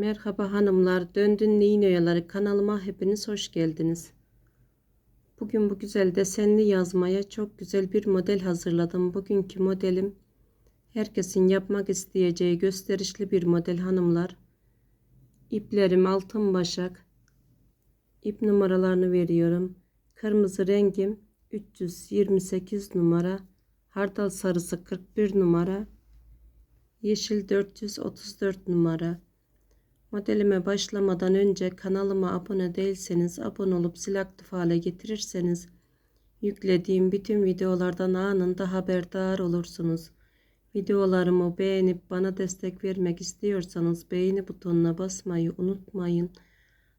Merhaba hanımlar, Döndün Neyin Oyaları kanalıma hepiniz hoş geldiniz. Bugün bu güzel desenli yazmaya çok güzel bir model hazırladım. Bugünkü modelim herkesin yapmak isteyeceği gösterişli bir model hanımlar. İplerim altın başak. İp numaralarını veriyorum. Kırmızı rengim 328 numara. Hardal sarısı 41 numara. Yeşil 434 numara. Modelime başlamadan önce kanalıma abone değilseniz abone olup zil aktif hale getirirseniz yüklediğim bütün videolardan anında haberdar olursunuz. Videolarımı beğenip bana destek vermek istiyorsanız beğeni butonuna basmayı unutmayın.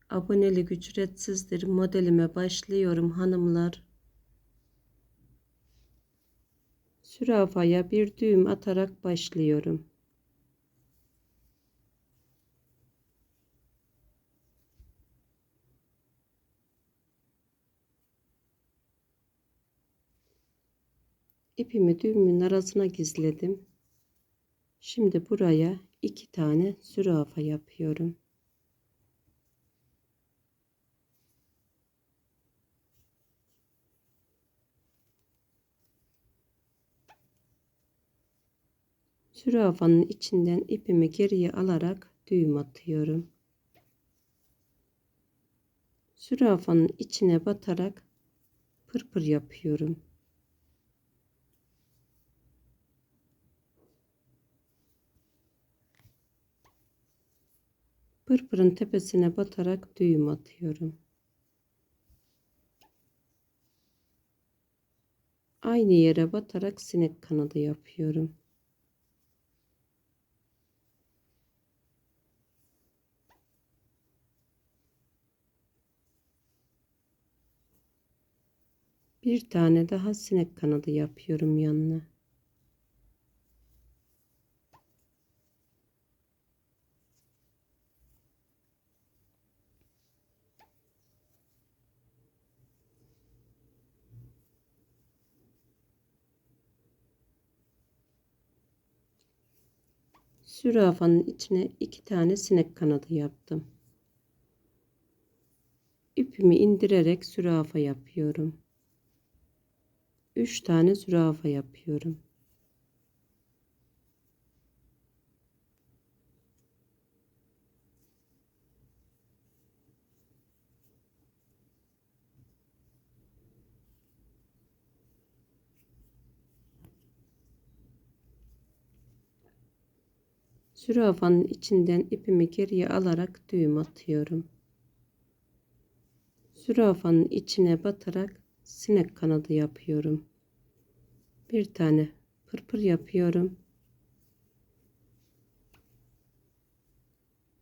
Abonelik ücretsizdir. Modelime başlıyorum hanımlar. Sürafaya bir düğüm atarak başlıyorum. İpimi düğümün arasına gizledim. Şimdi buraya iki tane zürafa yapıyorum. Zürafanın içinden ipimi geriye alarak düğüm atıyorum. Zürafanın içine batarak pırpır yapıyorum. Pırpırın tepesine batarak düğüm atıyorum. Aynı yere batarak sinek kanadı yapıyorum. Bir tane daha sinek kanadı yapıyorum yanına. Zürafanın içine iki tane sinek kanadı yaptım. İpimi indirerek zürafa yapıyorum. Üç tane zürafa yapıyorum. Zürafanın içinden ipimi geriye alarak düğüm atıyorum. Zürafanın içine batarak sinek kanadı yapıyorum. Bir tane pırpır yapıyorum.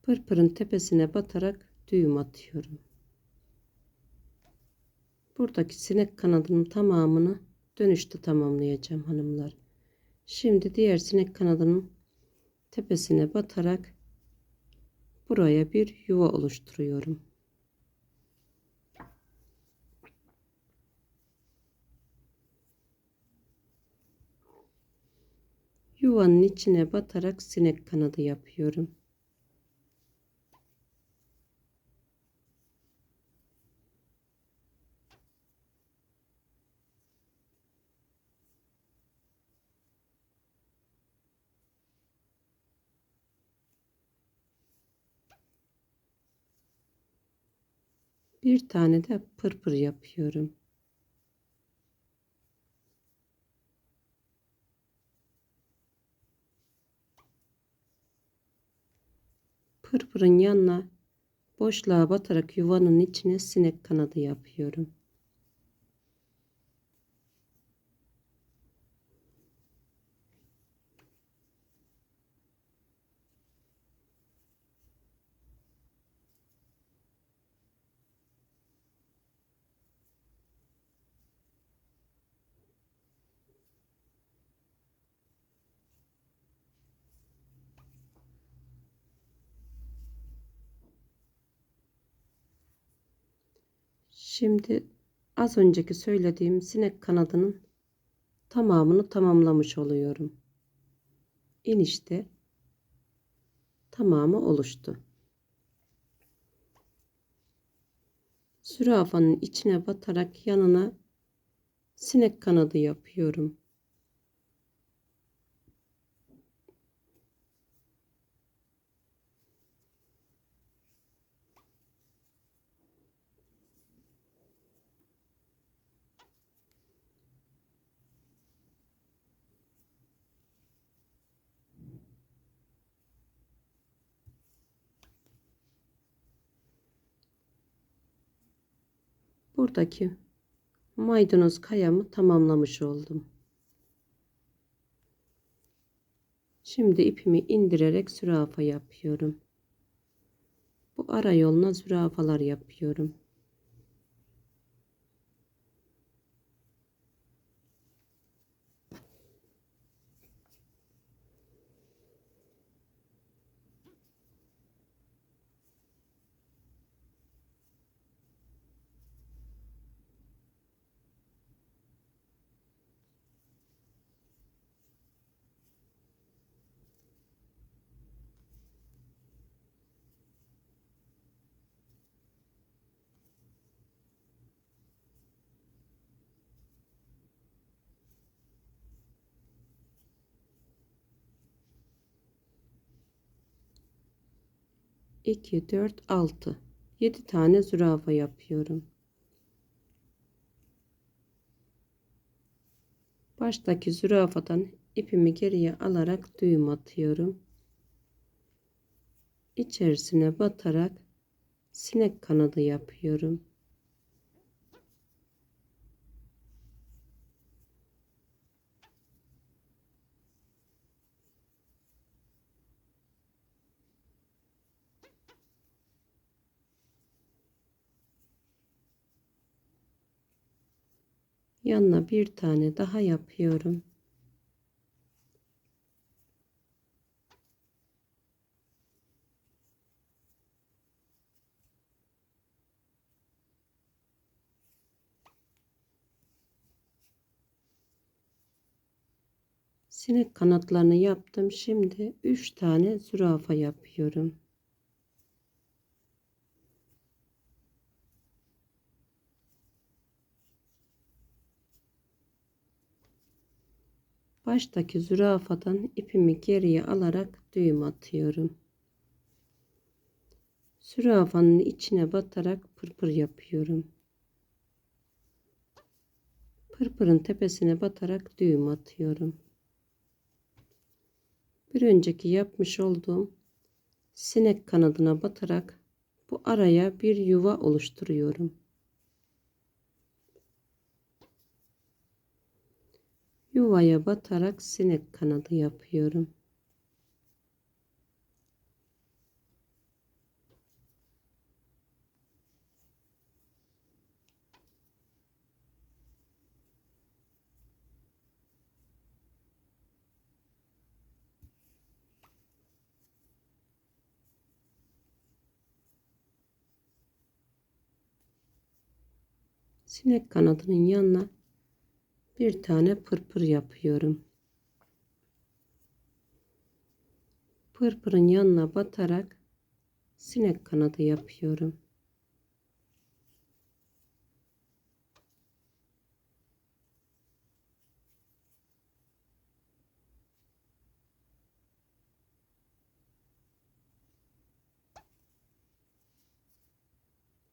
Pırpırın tepesine batarak düğüm atıyorum. Buradaki sinek kanadının tamamını dönüşte tamamlayacağım hanımlar. Şimdi diğer sinek kanadının tepesine batarak buraya bir yuva oluşturuyorum. Yuvanın içine batarak sinek kanadı yapıyorum. Bir tane de pırpır yapıyorum. Pırpırın yanına boşluğa batarak yuvanın içine sinek kanadı yapıyorum. Şimdi az önceki söylediğim sinek kanadının tamamını tamamlamış oluyorum. İnişte tamamı oluştu. Sürafanın içine batarak yanına sinek kanadı yapıyorum. Buradaki maydanoz kayamı tamamlamış oldum. Şimdi ipimi indirerek zürafa yapıyorum. Bu ara yoluna zürafalar yapıyorum. İki, dört, altı. Yedi tane zürafa yapıyorum. Baştaki zürafadan ipimi geriye alarak düğüm atıyorum. İçerisine batarak sinek kanadı yapıyorum. Yanına bir tane daha yapıyorum. Sinek kanatlarını yaptım. Şimdi 3 tane zürafa yapıyorum. Baştaki zürafadan ipimi geriye alarak düğüm atıyorum. Zürafanın içine batarak pırpır yapıyorum. Pırpırın tepesine batarak düğüm atıyorum. Bir önceki yapmış olduğum sinek kanadına batarak bu araya bir yuva oluşturuyorum. Yuvaya batarak sinek kanadı yapıyorum. Sinek kanadının yanına bir tane pırpır yapıyorum. Pırpırın yanına batarak sinek kanadı yapıyorum.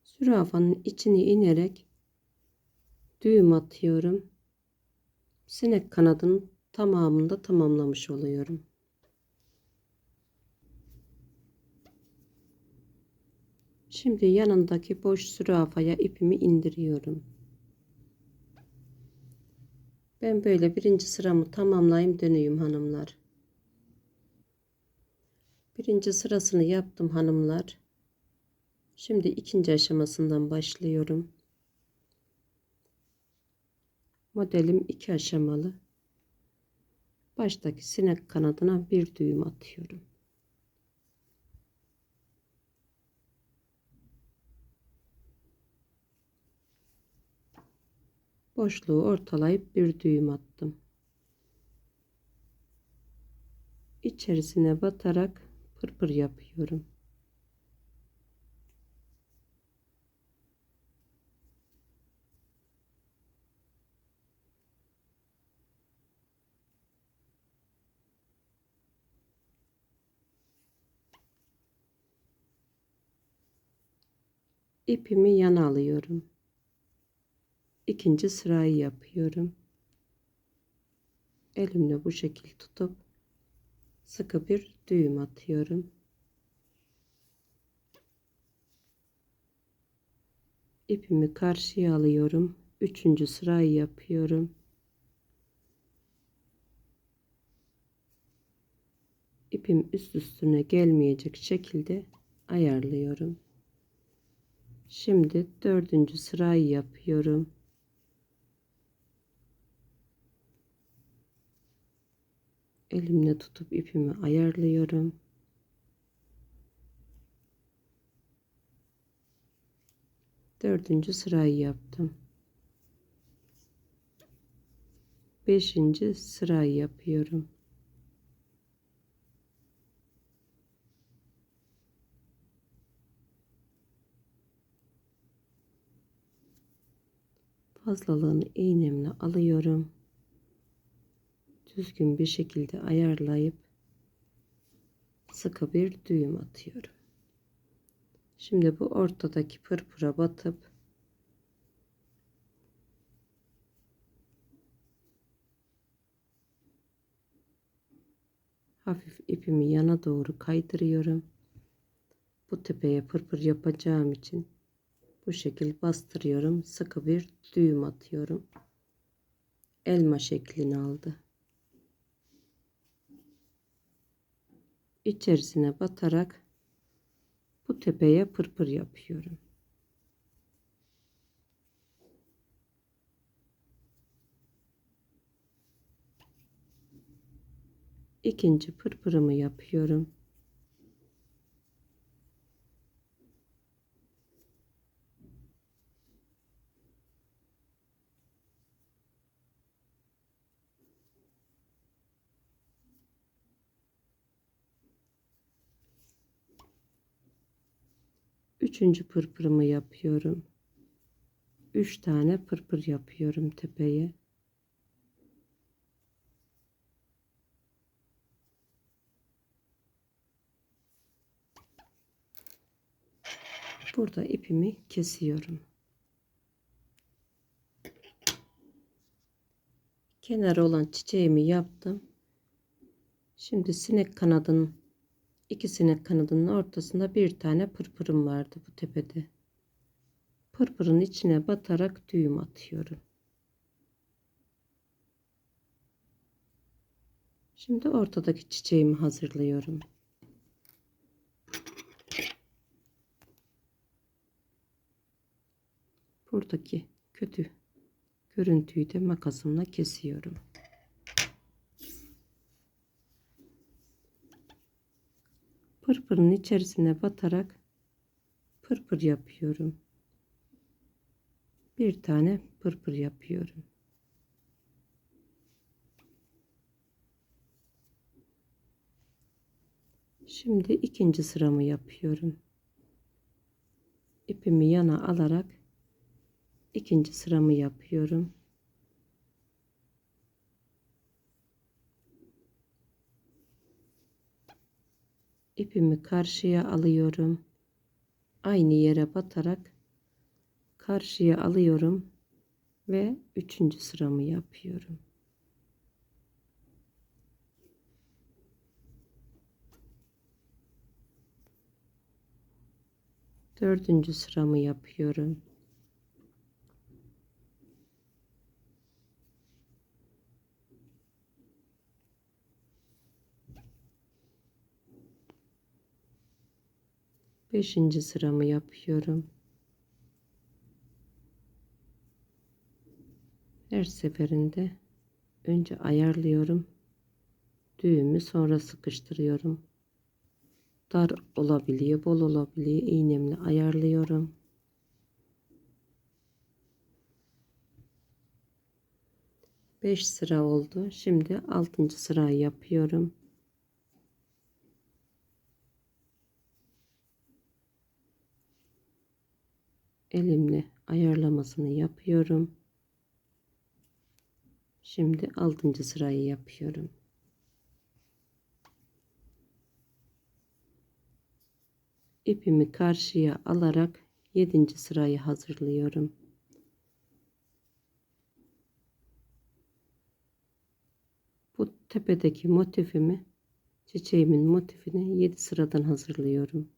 Zürafanın içine inerek düğüm atıyorum. Sinek kanadının tamamını da tamamlamış oluyorum. Şimdi yanındaki boş zürafaya ipimi indiriyorum. Ben böyle birinci sıramı tamamlayayım döneyim hanımlar. Birinci sırasını yaptım hanımlar. Şimdi ikinci aşamasından başlıyorum. Modelim iki aşamalı. Baştaki sinek kanadına bir düğüm atıyorum. Boşluğu ortalayıp bir düğüm attım. İçerisine batarak pırpır yapıyorum. İpimi yana alıyorum. İkinci sırayı yapıyorum. Elimle bu şekil tutup sıkı bir düğüm atıyorum. İpimi karşıya alıyorum. Üçüncü sırayı yapıyorum. İpim üst üstüne gelmeyecek şekilde ayarlıyorum. Şimdi dördüncü sırayı yapıyorum. Elimle tutup ipimi ayarlıyorum. Dördüncü sırayı yaptım. Beşinci sırayı yapıyorum. Fazlalığını iğnemle alıyorum. Düzgün bir şekilde ayarlayıp sıkı bir düğüm atıyorum. Şimdi bu ortadaki pırpıra batıp hafif ipimi yana doğru kaydırıyorum. Bu tepeye pırpır yapacağım için bu şekil bastırıyorum. Sıkı bir düğüm atıyorum. Elma şeklini aldı. İçerisine batarak bu tepeye pırpır yapıyorum. İkinci pırpırımı yapıyorum. Üçüncü pırpırımı yapıyorum. Üç tane pırpır yapıyorum tepeye. Burada ipimi kesiyorum. Kenarı olan çiçeğimi yaptım. Şimdi sinek kanadının iki sinek kanadının ortasında bir tane pırpırım vardı bu tepede. Pırpırın içine batarak düğüm atıyorum. Şimdi ortadaki çiçeğimi hazırlıyorum. Buradaki kötü görüntüyü de makasımla kesiyorum. Pırpırın içerisine batarak pırpır yapıyorum. Bir tane pırpır yapıyorum. Şimdi ikinci sıramı yapıyorum. İpimi yana alarak ikinci sıramı yapıyorum. İpimi karşıya alıyorum. Aynı yere batarak karşıya alıyorum ve üçüncü sıramı yapıyorum. Dördüncü sıramı yapıyorum. Beşinci sıramı yapıyorum. Her seferinde önce ayarlıyorum. Düğümü sonra sıkıştırıyorum. Dar olabiliyor, bol olabiliyor. İğnemle ayarlıyorum. Beş sıra oldu. Şimdi altıncı sırayı yapıyorum. Elimle ayarlamasını yapıyorum. Şimdi 6. sırayı yapıyorum. İpimi karşıya alarak 7. sırayı hazırlıyorum. Bu tepedeki motifimi çiçeğimin motifini 7 sıradan hazırlıyorum.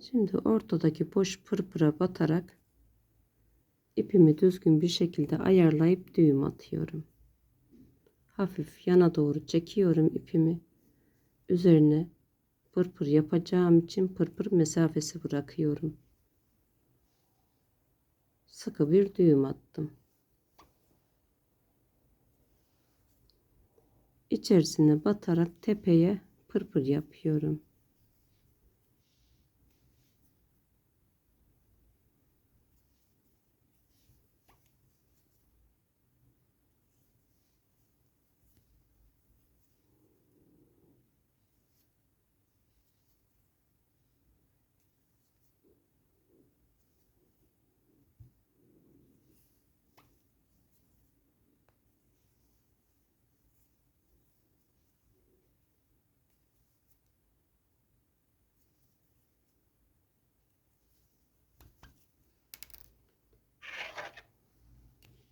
Şimdi ortadaki boş pırpıra batarak ipimi düzgün bir şekilde ayarlayıp düğüm atıyorum. Hafif yana doğru çekiyorum ipimi. Üzerine pırpır yapacağım için pırpır mesafesi bırakıyorum. Sıkı bir düğüm attım. İçerisine batarak tepeye pırpır yapıyorum.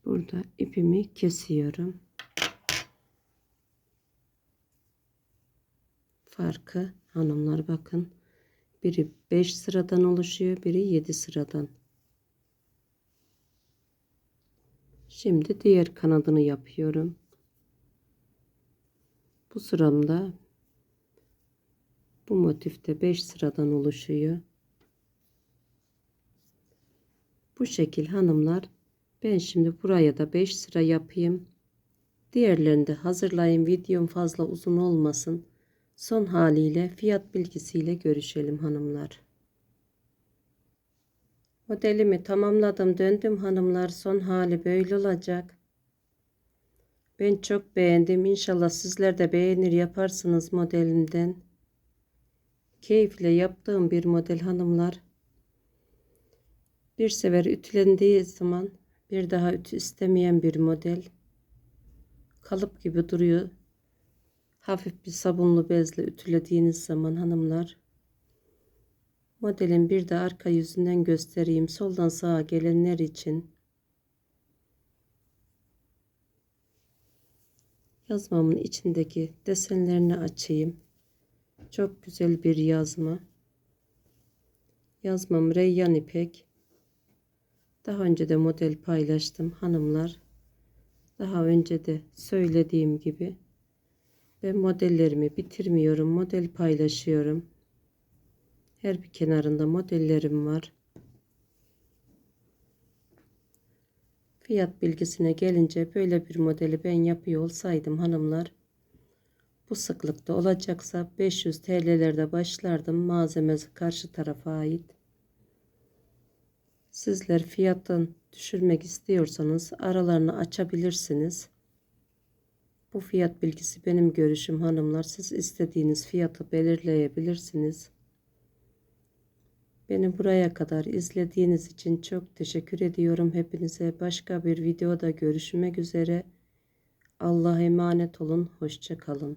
Burada ipimi kesiyorum. Farkı hanımlar bakın. Biri 5 sıradan oluşuyor, biri 7 sıradan. Şimdi diğer kanadını yapıyorum. Bu sıramda bu motifte 5 sıradan oluşuyor. Bu şekil hanımlar ben şimdi buraya da 5 sıra yapayım. Diğerlerini de hazırlayayım. Videom fazla uzun olmasın. Son haliyle fiyat bilgisiyle görüşelim hanımlar. Modelimi tamamladım. Döndüm hanımlar. Son hali böyle olacak. Ben çok beğendim. İnşallah sizler de beğenir yaparsınız modelimden. Keyifle yaptığım bir model hanımlar. Bir sefer ütülendiği zaman bir daha ütü istemeyen bir model. Kalıp gibi duruyor. Hafif bir sabunlu bezle ütülediğiniz zaman hanımlar. Modelin bir de arka yüzünden göstereyim. Soldan sağa gelenler için. Yazmamın içindeki desenlerini açayım. Çok güzel bir yazma. Yazmam reyyan ipek. Daha önce de model paylaştım hanımlar. Daha önce de söylediğim gibi ben modellerimi bitirmiyorum. Model paylaşıyorum. Her bir kenarında modellerim var. Fiyat bilgisine gelince böyle bir modeli ben yapıyor olsaydım hanımlar bu sıklıkta olacaksa 500 TL'lerde başlardım. Malzemesi karşı tarafa ait. Sizler fiyatın düşürmek istiyorsanız aralarını açabilirsiniz. Bu fiyat bilgisi benim görüşüm hanımlar. Siz istediğiniz fiyatı belirleyebilirsiniz. Beni buraya kadar izlediğiniz için çok teşekkür ediyorum hepinize. Başka bir videoda görüşmek üzere. Allah'a emanet olun. Hoşça kalın.